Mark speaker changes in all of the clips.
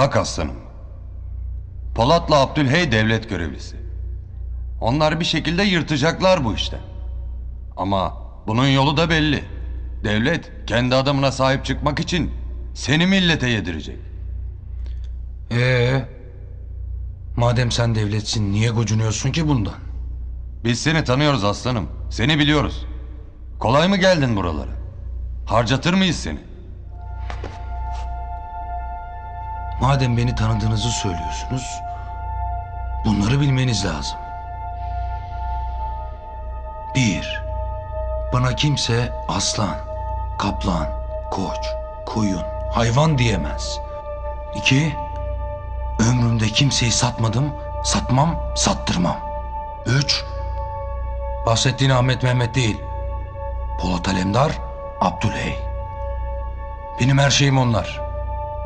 Speaker 1: Bak aslanım. Polat'la Abdülhey devlet görevlisi. Onlar bir şekilde yırtacaklar bu işten. Ama bunun yolu da belli. Devlet kendi adamına sahip çıkmak için seni millete yedirecek.
Speaker 2: Ee, madem sen devletsin niye gocunuyorsun ki bundan?
Speaker 1: Biz seni tanıyoruz aslanım. Seni biliyoruz. Kolay mı geldin buralara? Harcatır mıyız seni?
Speaker 2: Madem beni tanıdığınızı söylüyorsunuz, bunları bilmeniz lazım. Bir, bana kimse aslan, kaplan, koç, koyun, hayvan diyemez. İki, ömrümde kimseyi satmadım, satmam, sattırmam. Üç, bahsettiğin Ahmet Mehmet değil, Polat Alemdar, Abdülhey. Benim her şeyim onlar.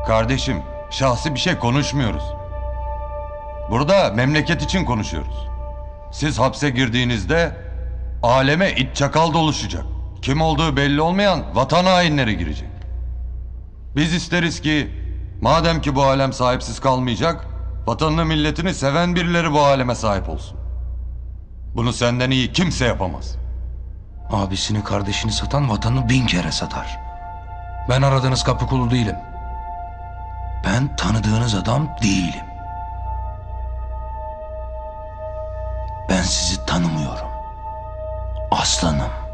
Speaker 1: Kardeşim, şahsi bir şey konuşmuyoruz. Burada memleket için konuşuyoruz. Siz hapse girdiğinizde aleme it çakal doluşacak. Kim olduğu belli olmayan vatan hainleri girecek. Biz isteriz ki madem ki bu alem sahipsiz kalmayacak, vatanını milletini seven birileri bu aleme sahip olsun. Bunu senden iyi kimse yapamaz.
Speaker 2: Abisini kardeşini satan vatanını bin kere satar. Ben aradığınız kapı kulu değilim. Ben tanıdığınız adam değilim. Ben sizi tanımıyorum. Aslanım.